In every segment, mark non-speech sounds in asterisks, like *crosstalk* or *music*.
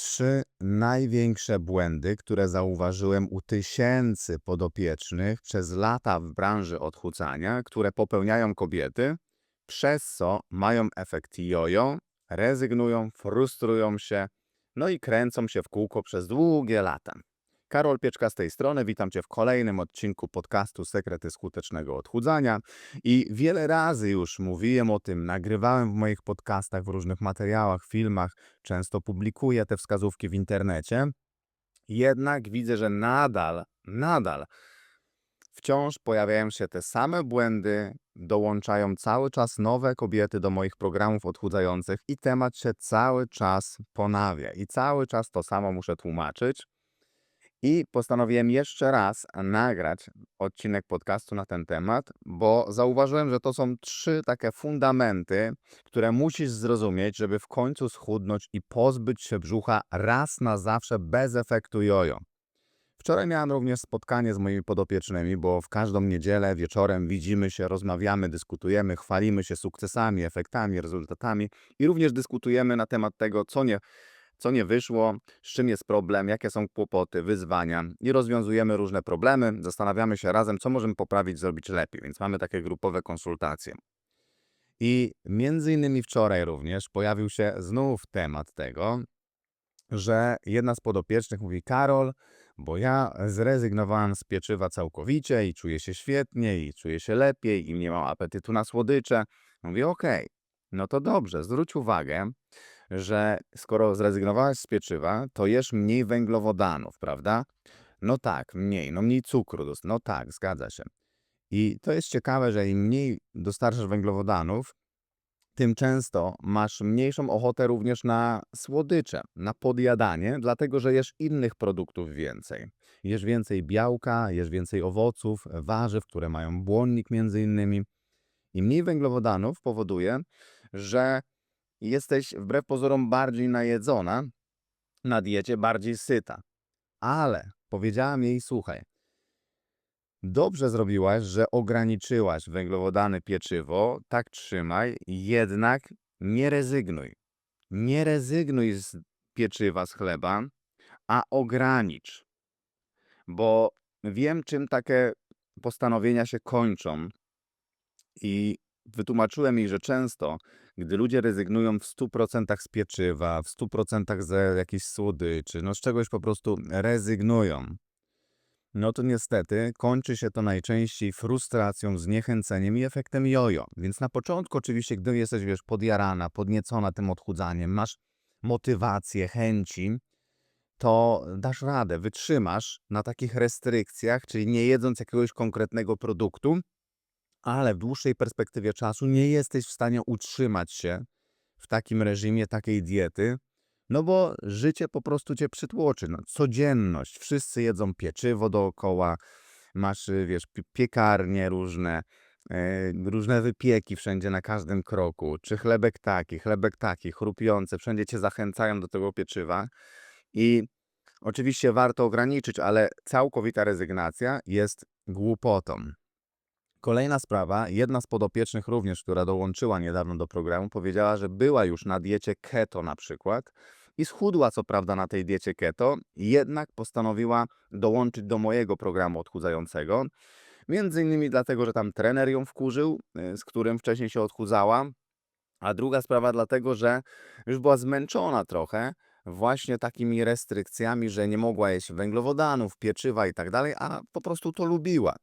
trzy największe błędy, które zauważyłem u tysięcy podopiecznych przez lata w branży odchudzania, które popełniają kobiety, przez co mają efekt jojo, rezygnują, frustrują się, no i kręcą się w kółko przez długie lata. Karol Pieczka z tej strony, witam Cię w kolejnym odcinku podcastu Sekrety Skutecznego Odchudzania. I wiele razy już mówiłem o tym, nagrywałem w moich podcastach, w różnych materiałach, filmach, często publikuję te wskazówki w internecie. Jednak widzę, że nadal, nadal wciąż pojawiają się te same błędy, dołączają cały czas nowe kobiety do moich programów odchudzających i temat się cały czas ponawia. I cały czas to samo muszę tłumaczyć. I postanowiłem jeszcze raz nagrać odcinek podcastu na ten temat, bo zauważyłem, że to są trzy takie fundamenty, które musisz zrozumieć, żeby w końcu schudnąć i pozbyć się brzucha raz na zawsze bez efektu jojo. Wczoraj miałem również spotkanie z moimi podopiecznymi, bo w każdą niedzielę wieczorem widzimy się, rozmawiamy, dyskutujemy, chwalimy się sukcesami, efektami, rezultatami i również dyskutujemy na temat tego, co nie co nie wyszło, z czym jest problem, jakie są kłopoty, wyzwania i rozwiązujemy różne problemy, zastanawiamy się razem, co możemy poprawić, zrobić lepiej, więc mamy takie grupowe konsultacje. I między innymi wczoraj również pojawił się znów temat tego, że jedna z podopiecznych mówi: Karol, bo ja zrezygnowałem z pieczywa całkowicie i czuję się świetnie, i czuję się lepiej, i nie mam apetytu na słodycze. Mówię: Okej, no to dobrze, zwróć uwagę, że skoro zrezygnowałeś z pieczywa, to jesz mniej węglowodanów, prawda? No tak, mniej, no mniej cukru, no tak, zgadza się. I to jest ciekawe, że im mniej dostarczasz węglowodanów, tym często masz mniejszą ochotę również na słodycze, na podjadanie, dlatego że jesz innych produktów więcej. Jesz więcej białka, jesz więcej owoców, warzyw, które mają błonnik między innymi. I mniej węglowodanów powoduje, że jesteś wbrew pozorom bardziej najedzona na diecie, bardziej syta. Ale powiedziałam jej, słuchaj, dobrze zrobiłaś, że ograniczyłaś węglowodany pieczywo, tak trzymaj, jednak nie rezygnuj. Nie rezygnuj z pieczywa, z chleba, a ogranicz. Bo wiem, czym takie postanowienia się kończą. I wytłumaczyłem jej, że często, gdy ludzie rezygnują w 100% z pieczywa, w 100% z jakichś słodyczy, no z czegoś po prostu rezygnują, no to niestety kończy się to najczęściej frustracją, zniechęceniem i efektem jojo. Więc na początku oczywiście, gdy jesteś, wiesz, podjarana, podniecona tym odchudzaniem, masz motywację, chęci, to dasz radę, wytrzymasz na takich restrykcjach, czyli nie jedząc jakiegoś konkretnego produktu, ale w dłuższej perspektywie czasu nie jesteś w stanie utrzymać się w takim reżimie, takiej diety, no bo życie po prostu cię przytłoczy. No, codzienność, wszyscy jedzą pieczywo dookoła, masz, y, wiesz, pi- piekarnie różne, e, różne wypieki wszędzie na każdym kroku, czy chlebek taki, chlebek taki, chrupiące, wszędzie cię zachęcają do tego pieczywa i oczywiście warto ograniczyć, ale całkowita rezygnacja jest głupotą. Kolejna sprawa, jedna z podopiecznych również, która dołączyła niedawno do programu, powiedziała, że była już na diecie keto na przykład i schudła co prawda na tej diecie keto, jednak postanowiła dołączyć do mojego programu odchudzającego. Między innymi dlatego, że tam trener ją wkurzył, y, z którym wcześniej się odchudzała, a druga sprawa dlatego, że już była zmęczona trochę właśnie takimi restrykcjami, że nie mogła jeść węglowodanów, pieczywa i tak dalej, a po prostu to lubiła.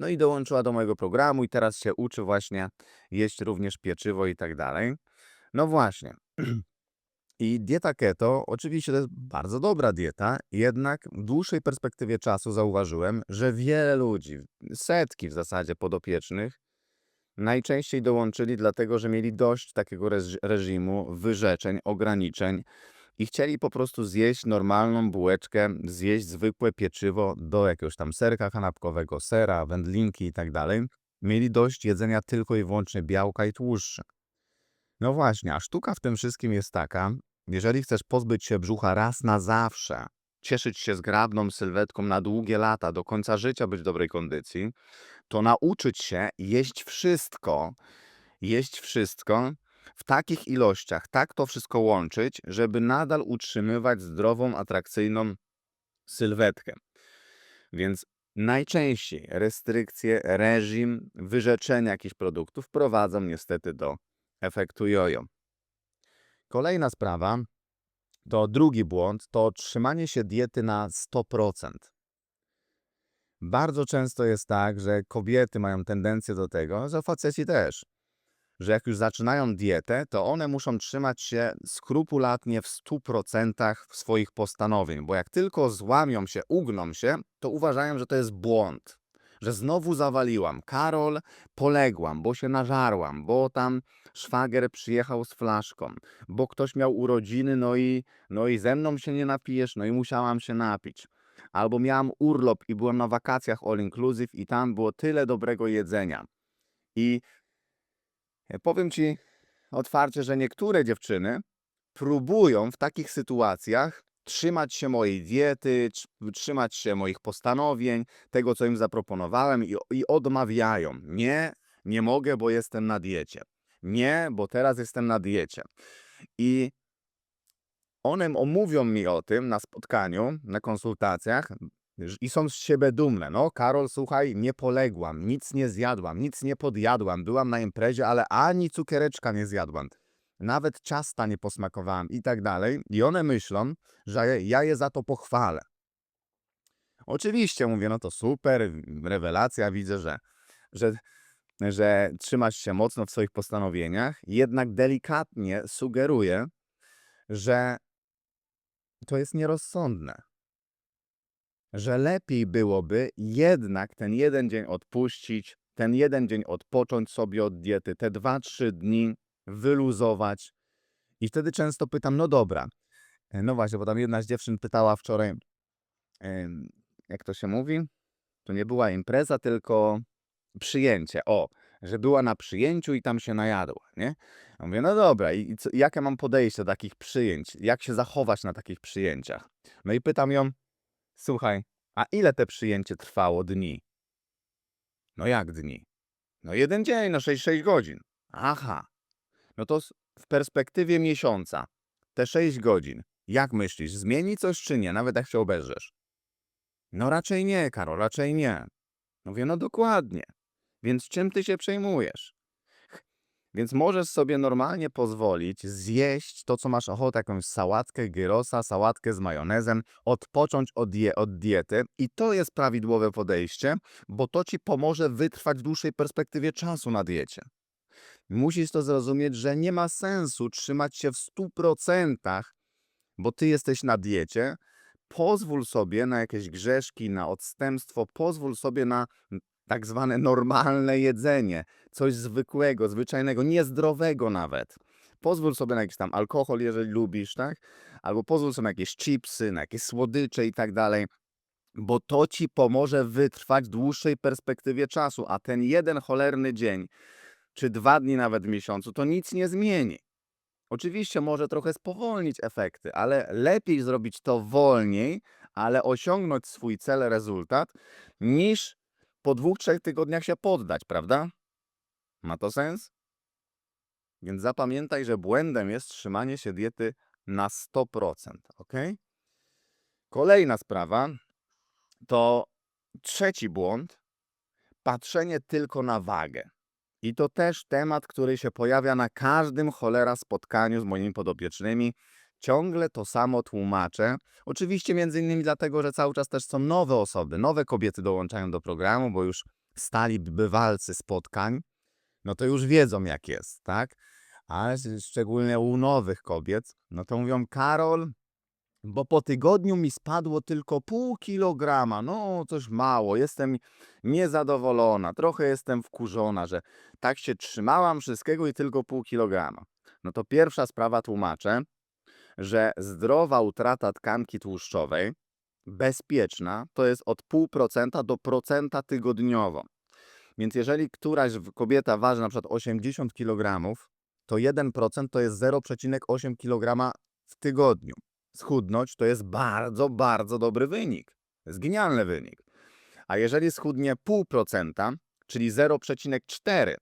No i dołączyła do mojego programu i teraz się uczy właśnie jeść również pieczywo i tak dalej. No właśnie. *clears throat* I dieta keto, oczywiście to jest bardzo dobra dieta, jednak w dłuższej perspektywie czasu zauważyłem, że wiele ludzi, setki w zasadzie podopiecznych, najczęściej dołączyli dlatego, że mieli dość takiego reż- reżimu, wyrzeczeń, ograniczeń i chcieli po prostu zjeść normalną bułeczkę, zjeść zwykłe pieczywo do jakiegoś tam serka kanapkowego, sera, wędlinki i tak. Mieli dość jedzenia tylko i wyłącznie białka i tłuszczy. No właśnie, a sztuka w tym wszystkim jest taka, jeżeli chcesz pozbyć się brzucha raz na zawsze, cieszyć się zgrabną sylwetką na długie lata, do końca życia być w dobrej kondycji, to nauczyć się jeść wszystko, jeść wszystko, w takich ilościach, tak to wszystko łączyć, żeby nadal utrzymywać zdrową, atrakcyjną sylwetkę. Więc najczęściej restrykcje, reżim, wyrzeczenie jakichś produktów prowadzą niestety do efektu jojo. Kolejna sprawa to drugi błąd, to trzymanie się diety na 100%. Bardzo często jest tak, że kobiety mają tendencję do tego, że faceci też, że jak już zaczynają dietę, to one muszą trzymać się skrupulatnie w 100% swoich postanowień, bo jak tylko złamią się, ugną się, to uważają, że to jest błąd, że znowu zawaliłam. Karol, poległam, bo się nażarłam, bo tam szwagier przyjechał z flaszką, bo ktoś miał urodziny, no i, no i ze mną się nie napijesz, no i musiałam się napić. Albo miałam urlop i byłem na wakacjach all inclusive i tam było tyle dobrego jedzenia. I powiem ci otwarcie, że niektóre dziewczyny próbują w takich sytuacjach trzymać się mojej diety, trz- trzymać się moich postanowień, tego co im zaproponowałem i, i odmawiają. Nie, nie mogę, bo jestem na diecie. Nie, bo teraz jestem na diecie. I one omówią mi o tym na spotkaniu, na konsultacjach i są z siebie dumne. No, Karol, słuchaj, nie poległam, nic nie zjadłam, nic nie podjadłam. Byłam na imprezie, ale ani cukiereczka nie zjadłam. Nawet ciasta nie posmakowałam i tak dalej. I one myślą, że ja je za to pochwalę. Oczywiście mówię, no to super, rewelacja, widzę, że, że, że trzymasz się mocno w swoich postanowieniach, jednak delikatnie sugeruję, że to jest nierozsądne. Że lepiej byłoby jednak ten jeden dzień odpuścić, ten jeden dzień odpocząć sobie od diety, te dwa, trzy dni wyluzować. I wtedy często pytam, no dobra, e, no właśnie, bo tam jedna z dziewczyn pytała wczoraj, jak to się mówi? To nie była impreza, tylko przyjęcie. O, że była na przyjęciu i tam się najadła, nie? Ja mówię, no dobra, i co, jakie mam podejście do takich przyjęć? Jak się zachować na takich przyjęciach? No i pytam ją, słuchaj, a ile te przyjęcie trwało dni? No jak dni? No jeden dzień, no 6, godzin. Aha, no to w perspektywie miesiąca, te 6 godzin, jak myślisz, zmieni coś czy nie, nawet jak się obejrzysz? No raczej nie, Karol, raczej nie. Mówię, no dokładnie. Więc czym ty się przejmujesz? Więc możesz sobie normalnie pozwolić zjeść to, co masz ochotę, jakąś sałatkę gyrosa, sałatkę z majonezem, odpocząć od, od diety i to jest prawidłowe podejście, bo to ci pomoże wytrwać w dłuższej perspektywie czasu na diecie. Musisz to zrozumieć, że nie ma sensu trzymać się w 100%, bo ty jesteś na diecie. Pozwól sobie na jakieś grzeszki, na odstępstwo, pozwól sobie na tak zwane normalne jedzenie, coś zwykłego, zwyczajnego, niezdrowego nawet. Pozwól sobie na jakiś tam alkohol, jeżeli lubisz, tak? Albo pozwól sobie na jakieś chipsy, na jakieś słodycze i tak dalej, bo to ci pomoże wytrwać w dłuższej perspektywie czasu, a ten jeden cholerny dzień, czy dwa dni nawet w miesiącu, to nic nie zmieni. Oczywiście może trochę spowolnić efekty, ale lepiej zrobić to wolniej, ale osiągnąć swój cel, rezultat, niż po dwóch, trzech tygodniach się poddać, prawda? Ma to sens? Więc zapamiętaj, że błędem jest trzymanie się diety na 100%, ok? Kolejna sprawa to trzeci błąd, patrzenie tylko na wagę. I to też temat, który się pojawia na każdym cholera spotkaniu z moimi podopiecznymi. Ciągle to samo tłumaczę. Oczywiście między innymi dlatego, że cały czas też są nowe osoby, nowe kobiety dołączają do programu, bo już stali bywalcy spotkań, no to już wiedzą jak jest, tak? Ale szczególnie u nowych kobiet, no to mówią, Karol, bo po tygodniu mi spadło tylko pół kilograma. No, coś mało. Jestem niezadowolona. Trochę jestem wkurzona, że tak się trzymałam wszystkiego i tylko pół kilograma. No to pierwsza sprawa tłumaczę, że zdrowa utrata tkanki tłuszczowej, bezpieczna, to jest od 0,5% do procenta tygodniowo. Więc jeżeli któraś kobieta waży na przykład 80 kg, to 1% to jest 0,8 kg w tygodniu schudnąć, to jest bardzo, bardzo dobry wynik. To jest genialny wynik. A jeżeli schudnie 0,5%, czyli 0,4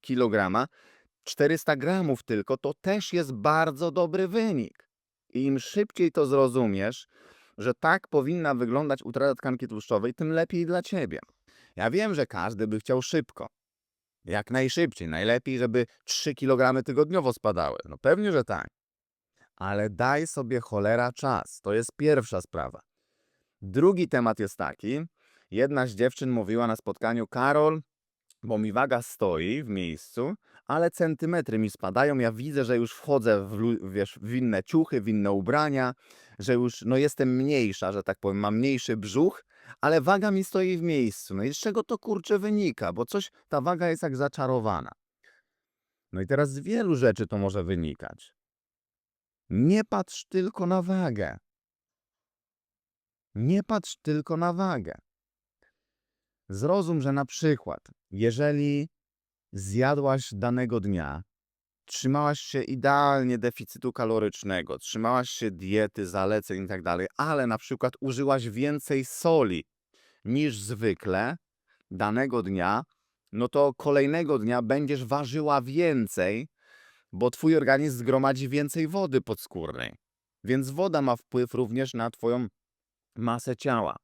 kg, 400 gramów tylko, to też jest bardzo dobry wynik. I im szybciej to zrozumiesz, że tak powinna wyglądać utrata tkanki tłuszczowej, tym lepiej dla ciebie. Ja wiem, że każdy by chciał szybko. Jak najszybciej. Najlepiej, żeby 3 kg tygodniowo spadały. No pewnie, że tak. Ale daj sobie cholera czas. To jest pierwsza sprawa. Drugi temat jest taki. Jedna z dziewczyn mówiła na spotkaniu: Karol, bo mi waga stoi w miejscu, ale centymetry mi spadają. Ja widzę, że już wchodzę w, wiesz, w inne ciuchy, w inne ubrania, że już no, jestem mniejsza, że tak powiem, mam mniejszy brzuch, ale waga mi stoi w miejscu. No i z czego to kurczę wynika? Bo coś, ta waga jest jak zaczarowana. No i teraz z wielu rzeczy to może wynikać. Nie patrz tylko na wagę. Nie patrz tylko na wagę. Zrozum, że na przykład, jeżeli zjadłaś danego dnia, trzymałaś się idealnie deficytu kalorycznego, trzymałaś się diety, zaleceń i tak ale na przykład użyłaś więcej soli niż zwykle danego dnia, no to kolejnego dnia będziesz ważyła więcej, bo twój organizm zgromadzi więcej wody podskórnej. Więc woda ma wpływ również na twoją masę ciała.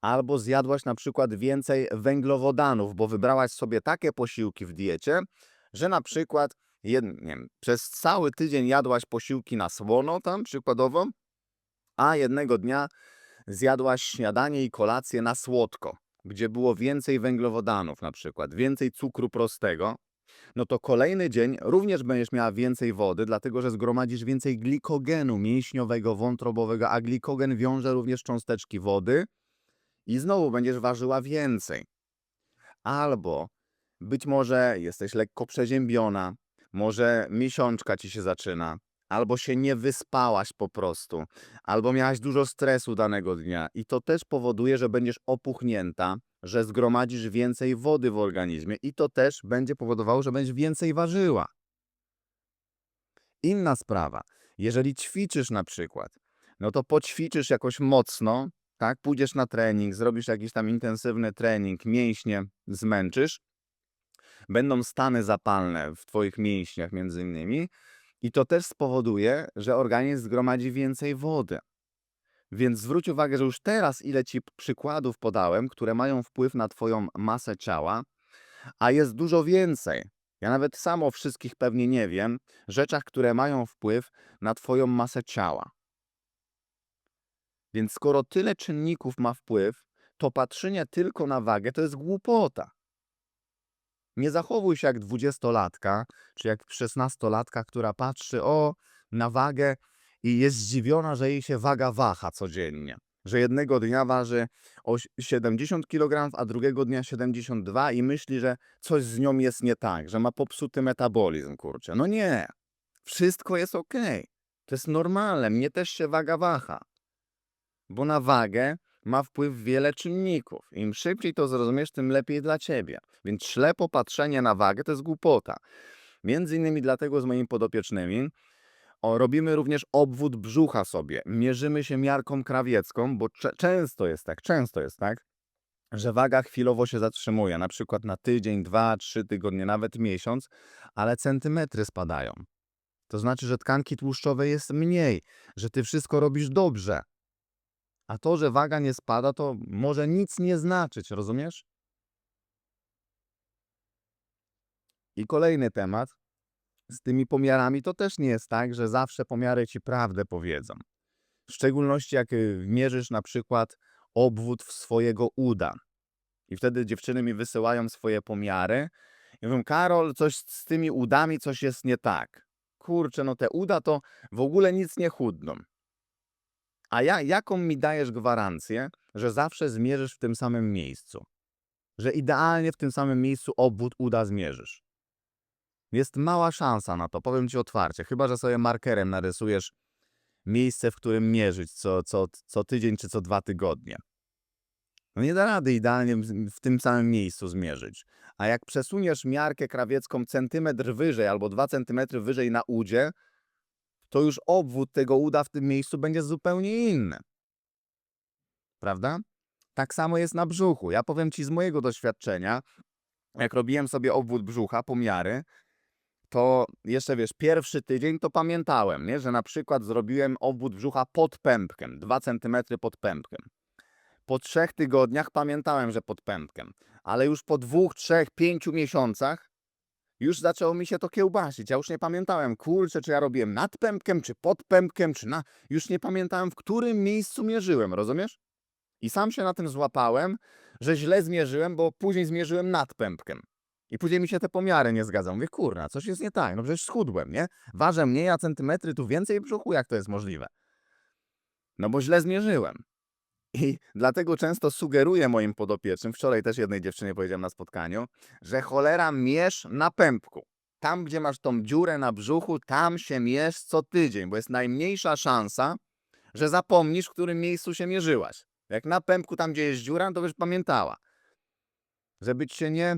Albo zjadłaś na przykład więcej węglowodanów, bo wybrałaś sobie takie posiłki w diecie, że na przykład nie wiem, przez cały tydzień jadłaś posiłki na słono tam przykładowo, a jednego dnia zjadłaś śniadanie i kolację na słodko, gdzie było więcej węglowodanów na przykład, więcej cukru prostego, no to kolejny dzień również będziesz miała więcej wody, dlatego że zgromadzisz więcej glikogenu mięśniowego, wątrobowego, a glikogen wiąże również cząsteczki wody i znowu będziesz ważyła więcej. Albo być może jesteś lekko przeziębiona, może miesiączka ci się zaczyna, albo się nie wyspałaś po prostu, albo miałaś dużo stresu danego dnia i to też powoduje, że będziesz opuchnięta, że zgromadzisz więcej wody w organizmie i to też będzie powodowało, że będziesz więcej ważyła. Inna sprawa, jeżeli ćwiczysz na przykład, no to poćwiczysz jakoś mocno, tak, pójdziesz na trening, zrobisz jakiś tam intensywny trening, mięśnie zmęczysz, będą stany zapalne w twoich mięśniach między innymi i to też spowoduje, że organizm zgromadzi więcej wody. Więc zwróć uwagę, że już teraz ile ci przykładów podałem, które mają wpływ na twoją masę ciała, a jest dużo więcej. Ja nawet sam o wszystkich pewnie nie wiem, rzeczach, które mają wpływ na twoją masę ciała. Więc skoro tyle czynników ma wpływ, to patrzenie tylko na wagę to jest głupota. Nie zachowuj się jak dwudziestolatka, czy jak szesnastolatka, która patrzy o na wagę i jest zdziwiona, że jej się waga waha codziennie. Że jednego dnia waży o 70 kg, a drugiego dnia 72 i myśli, że coś z nią jest nie tak, że ma popsuty metabolizm, kurczę. No nie. Wszystko jest ok. To jest normalne. Mnie też się waga waha. Bo na wagę ma wpływ wiele czynników. Im szybciej to zrozumiesz, tym lepiej dla ciebie. Więc ślepo patrzenie na wagę to jest głupota. Między innymi dlatego z moimi podopiecznymi o, robimy również obwód brzucha sobie. Mierzymy się miarką krawiecką, bo często jest tak, często jest tak, że waga chwilowo się zatrzymuje, na przykład na tydzień, dwa, trzy tygodnie, nawet miesiąc, ale centymetry spadają. To znaczy, że tkanki tłuszczowej jest mniej, że ty wszystko robisz dobrze. A to, że waga nie spada, to może nic nie znaczyć, rozumiesz? I kolejny temat. Z tymi pomiarami to też nie jest tak, że zawsze pomiary ci prawdę powiedzą. W szczególności jak y, mierzysz na przykład obwód w swojego uda. I wtedy dziewczyny mi wysyłają swoje pomiary i mówią, Karol, coś z tymi udami, coś jest nie tak. Kurczę, no te uda to w ogóle nic nie chudną. A ja, jaką mi dajesz gwarancję, że zawsze zmierzysz w tym samym miejscu? Że idealnie w tym samym miejscu obwód uda zmierzysz? Jest mała szansa na to, powiem ci otwarcie. Chyba, że sobie markerem narysujesz miejsce, w którym mierzyć co, co, co tydzień czy co dwa tygodnie. No nie da rady idealnie w- tym samym miejscu zmierzyć. A jak przesuniesz miarkę krawiecką centymetr wyżej albo dwa centymetry wyżej na udzie, to już obwód tego uda w tym miejscu będzie zupełnie inny. Prawda? Tak samo jest na brzuchu. Ja powiem ci z mojego doświadczenia, jak robiłem sobie obwód brzucha, pomiary, to jeszcze wiesz, pierwszy tydzień to pamiętałem, nie? że na przykład zrobiłem obwód brzucha pod pępkiem, 2 cm pod pępkiem. Po trzech tygodniach pamiętałem, że pod pępkiem, ale już po dwóch, trzech, pięciu miesiącach już zaczęło mi się to kiełbasić. Ja już nie pamiętałem, kurczę, czy ja robiłem nad pępkiem, czy pod pępkiem, czy na... Już nie pamiętałem, w którym miejscu mierzyłem, rozumiesz? I sam się na tym złapałem, że źle zmierzyłem, bo później zmierzyłem nad pępkiem. I później mi się te pomiary nie zgadzają. Mówię, kurna, coś jest nie tak, no przecież schudłem, nie? Ważę mniej, a centymetry tu więcej brzuchu, jak to jest możliwe? No bo źle zmierzyłem. I dlatego często sugeruję moim podopiecznym, wczoraj też jednej dziewczynie powiedziałem na spotkaniu, że cholera mierz na pępku. Tam, gdzie masz tą dziurę na brzuchu, tam się mierz co tydzień, bo jest najmniejsza szansa, że zapomnisz, w którym miejscu się mierzyłaś. Jak na pępku, tam gdzie jest dziura, to już pamiętała. Żeby ci się nie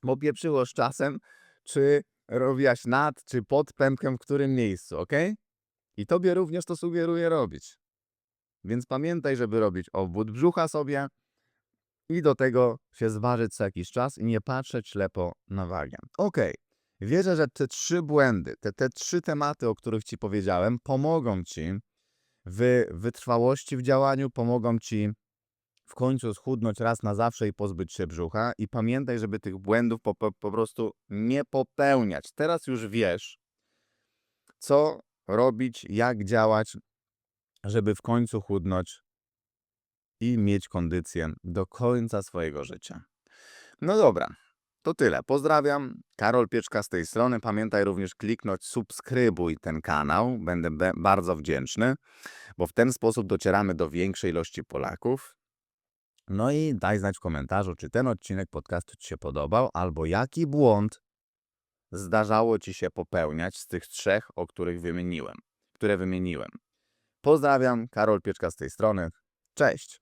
popieprzyło z czasem, czy robiłaś nad, czy pod pępkiem, w którym miejscu, ok? I tobie również to sugeruję robić. Więc pamiętaj, żeby robić obwód brzucha sobie i do tego się zważyć co jakiś czas i nie patrzeć ślepo na wagę. Ok, wierzę, że te trzy błędy, te, te trzy tematy, o których ci powiedziałem, pomogą ci w wytrwałości w działaniu, pomogą ci w końcu schudnąć raz na zawsze i pozbyć się brzucha. I pamiętaj, żeby tych błędów po, po, po prostu nie popełniać. Teraz już wiesz, co robić, jak działać, żeby w końcu chudnąć i mieć kondycję do końca swojego życia. No dobra, to tyle. Pozdrawiam. Karol Pieczka z tej strony. Pamiętaj również kliknąć subskrybuj ten kanał. Będę bardzo wdzięczny, bo w ten sposób docieramy do większej ilości Polaków. No i daj znać w komentarzu, czy ten odcinek podcastu Ci się podobał, albo jaki błąd zdarzało Ci się popełniać z tych trzech, o których wymieniłem, które wymieniłem. Pozdrawiam, Karol Pieczka z tej strony. Cześć!